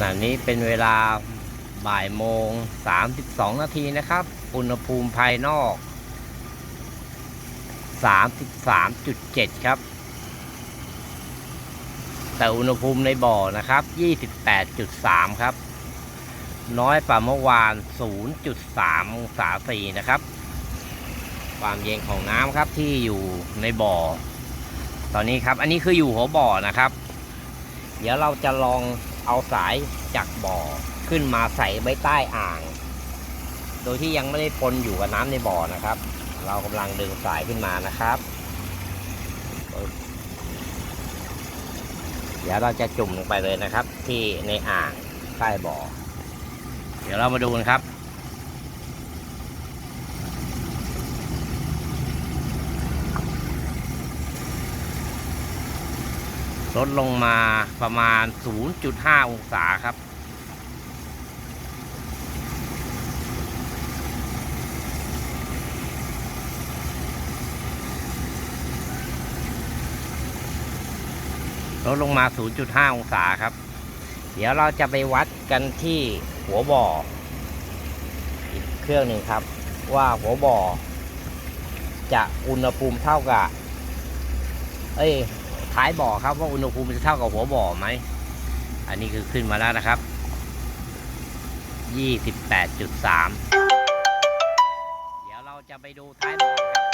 ขณะนี้เป็นเวลาบ่ายโมง 32 นาทีนะครับ อุณหภูมิภายนอก 33.7 ครับ แต่อุณหภูมิในบ่อนะครับ 28.3 ครับ น้อยกว่าเมื่อวาน 0.3 องศาสีนะครับ ความเย็นของน้ำครับที่อยู่ในบ่อ ตอนนี้ครับ อันนี้คืออยู่หัวบ่อนะครับ เดี๋ยวเราจะลอง เอาสายจากบ่อขึ้นมาใส่ไว้ใต้อ่าง โดยที่ยังไม่ได้ปนอยู่กับน้ำในบ่อนะครับ เรากำลังดึงสายขึ้นมานะครับปึ๊บเดี๋ยวเราจะจุ่มลงไปเลยนะครับ ที่ในอ่างใต้บ่อ เดี๋ยวเรามาดูกันครับ ลดลงมาประมาณ 0.5 องศาครับ ลดลงมา 0.5 องศาครับ เดี๋ยวเราจะไปวัดกันที่หัวบ่อ อีกเครื่องหนึ่งครับ ว่าหัวบ่อ จะอุณหภูมิเท่ากับ เอ้ย ท้ายบ่อครับว่าอุณหภูมิจะเท่ากับหัวบ่อไหม อันนี้คือขึ้นมาแล้วนะครับ 28.3 เดี๋ยวเราจะไปดูท้ายบ่อครับ